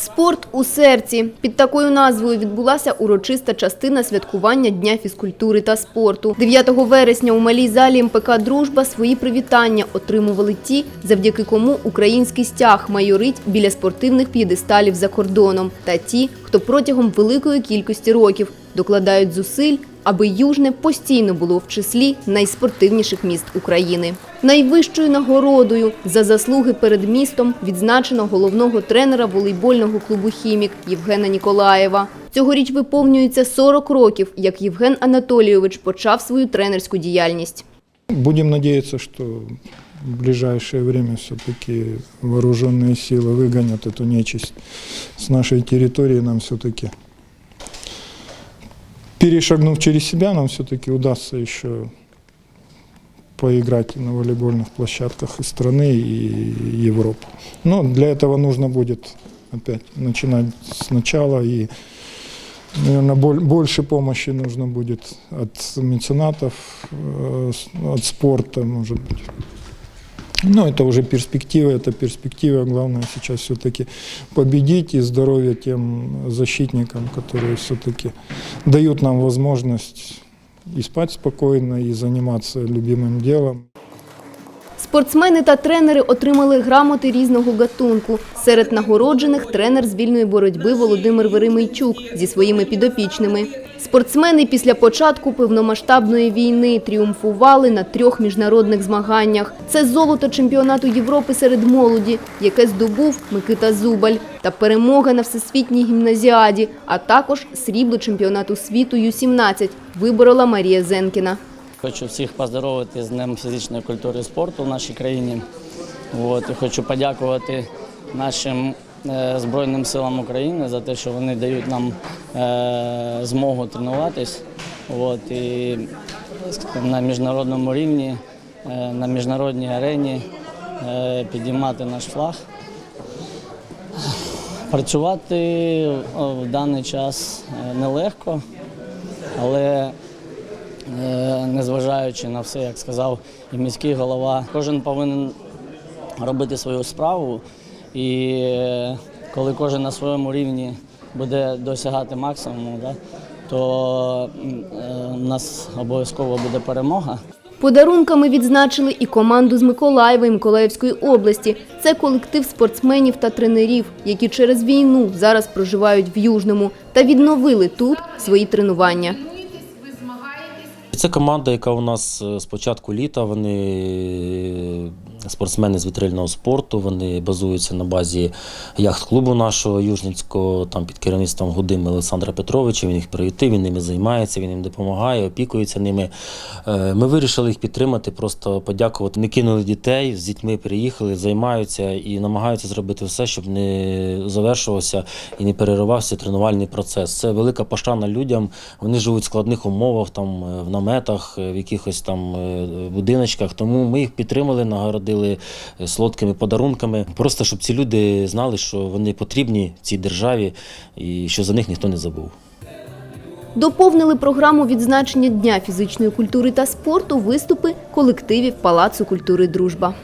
Спорт у серці. Під такою назвою відбулася урочиста частина святкування Дня фізкультури та спорту. 9 вересня у малій залі МПК Дружба свої привітання отримували ті, завдяки кому український стяг майорить біля спортивних п'єдесталів за кордоном, та ті, хто протягом великої кількості років докладають зусиль, аби Южне постійно було в числі найспортивніших міст України. Найвищою нагородою за заслуги перед містом відзначено головного тренера волейбольного клубу «Хімік» Євгена Ніколаєва. Цьогоріч виповнюється 40 років, як Євген Анатолійович почав свою тренерську діяльність. Будем надеяться, что в ближайшее время все-таки вооруженные силы выгонят эту нечисть с нашей территории. Нам все-таки, перешагнув через себя, нам все-таки удастся еще поиграть на волейбольных площадках и страны, и Европы. Но для этого нужно будет опять начинать сначала и Наверное, больше помощи нужно будет от меценатов, э, от спорта, может быть. Но это уже перспектива, это перспектива. Главное сейчас все-таки победить и здоровье тем защитникам, которые все-таки дают нам возможность и спать спокойно, и заниматься любимым делом. Спортсмени та тренери отримали грамоти різного гатунку. Серед нагороджених тренер з вільної боротьби Володимир Веремийчук зі своїми підопічними. Спортсмени після початку повномасштабної війни тріумфували на трьох міжнародних змаганнях. Це золото чемпіонату Європи серед молоді, яке здобув Микита Зубаль, та перемога на всесвітній гімназіаді, а також срібло чемпіонату світу Ю-17 виборола Марія Зенкіна. Хочу всіх поздоровити з Днем фізичної культури і спорту в нашій країні. От, і хочу подякувати нашим е, Збройним силам України за те, що вони дають нам е, змогу тренуватись. От, і на міжнародному рівні, е, на міжнародній арені підіймати наш флаг. Працювати в даний час нелегко, але незважаючи на все, як сказав і міський голова, кожен повинен робити свою справу, і е, коли кожен на своєму рівні буде досягати максимуму, да, то е, у нас обов'язково буде перемога. Подарунками відзначили і команду з Миколаєва і Миколаївської області. Це колектив спортсменів та тренерів, які через війну зараз проживають в Южному та відновили тут свої тренування. Це команда, яка у нас спочатку початку літа. Вони е, спортсмени з вітрильного спорту. Вони базуються на базі яхт-клубу нашого Южницького, там під керівництвом Гудими Олександра Петровича. Він їх приютив, він ними займається, він їм допомагає, опікується ними. Е, Ми вирішили їх підтримати, просто подякувати. Не кинули дітей, з дітьми приїхали, займаються і намагаються зробити все, щоб не завершувався і не переривався тренувальний процес. Це велика пошана людям. Вони живуть в складних умовах, там е, в наметах, е, в якихось там будиночках. Тому ми їх підтримали, нагородили е, солодкими подарунками. Просто щоб ці люди знали, що вони потрібні цій державі і що за них ніхто не забув. Доповнили програму відзначення Дня фізичної культури та спорту виступи колективів Палацу культури Дружба.